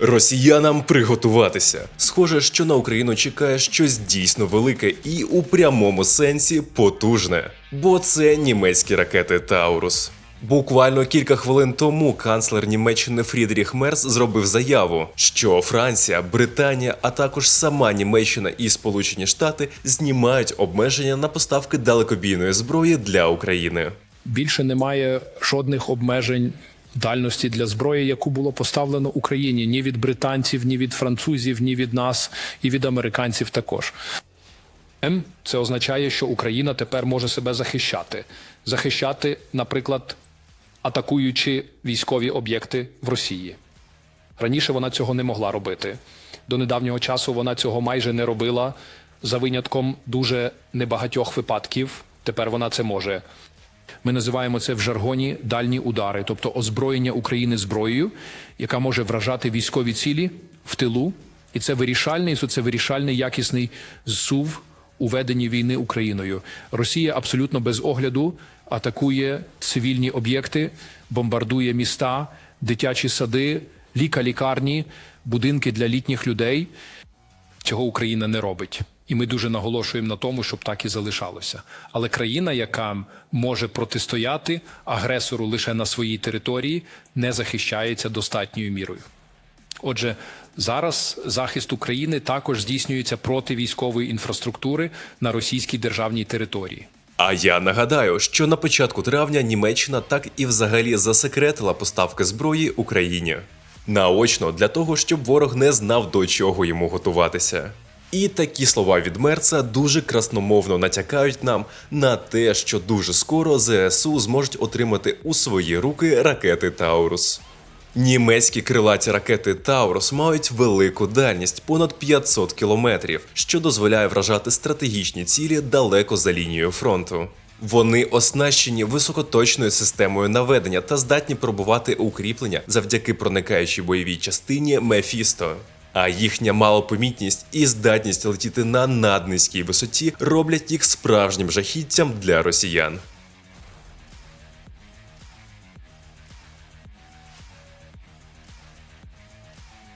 Росіянам приготуватися. Схоже, що на Україну чекає щось дійсно велике і у прямому сенсі потужне. Бо це німецькі ракети Таурус. Буквально кілька хвилин тому канцлер Німеччини Фрідріх Мерц зробив заяву, що Франція, Британія, а також сама Німеччина і Сполучені Штати знімають обмеження на поставки далекобійної зброї для України. Більше немає жодних обмежень дальності для зброї, яку було поставлено Україні ні від британців, ні від французів, ні від нас, і від американців також. М – Це означає, що Україна тепер може себе захищати, захищати, наприклад, атакуючи військові об'єкти в Росії. Раніше вона цього не могла робити. До недавнього часу вона цього майже не робила за винятком дуже небагатьох випадків. Тепер вона це може. Ми називаємо це в жаргоні дальні удари, тобто озброєння України зброєю, яка може вражати військові цілі в тилу. І це вирішальний, це вирішальний якісний зсув у веденні війни Україною. Росія абсолютно без огляду атакує цивільні об'єкти, бомбардує міста, дитячі сади, ліка-лікарні, будинки для літніх людей. Цього Україна не робить. І ми дуже наголошуємо на тому, щоб так і залишалося. Але країна, яка може протистояти агресору лише на своїй території, не захищається достатньою мірою. Отже, зараз захист України також здійснюється проти військової інфраструктури на російській державній території. А я нагадаю, що на початку травня Німеччина так і взагалі засекретила поставки зброї Україні. Наочно для того, щоб ворог не знав до чого йому готуватися. І такі слова від Мерца дуже красномовно натякають нам на те, що дуже скоро ЗСУ зможуть отримати у свої руки ракети Таурус. Німецькі крилаті ракети Таурус мають велику дальність понад 500 кілометрів, що дозволяє вражати стратегічні цілі далеко за лінією фронту. Вони оснащені високоточною системою наведення та здатні пробувати укріплення завдяки проникаючій бойовій частині Мефісто. А їхня малопомітність і здатність летіти на наднизькій висоті роблять їх справжнім жахіттям для росіян.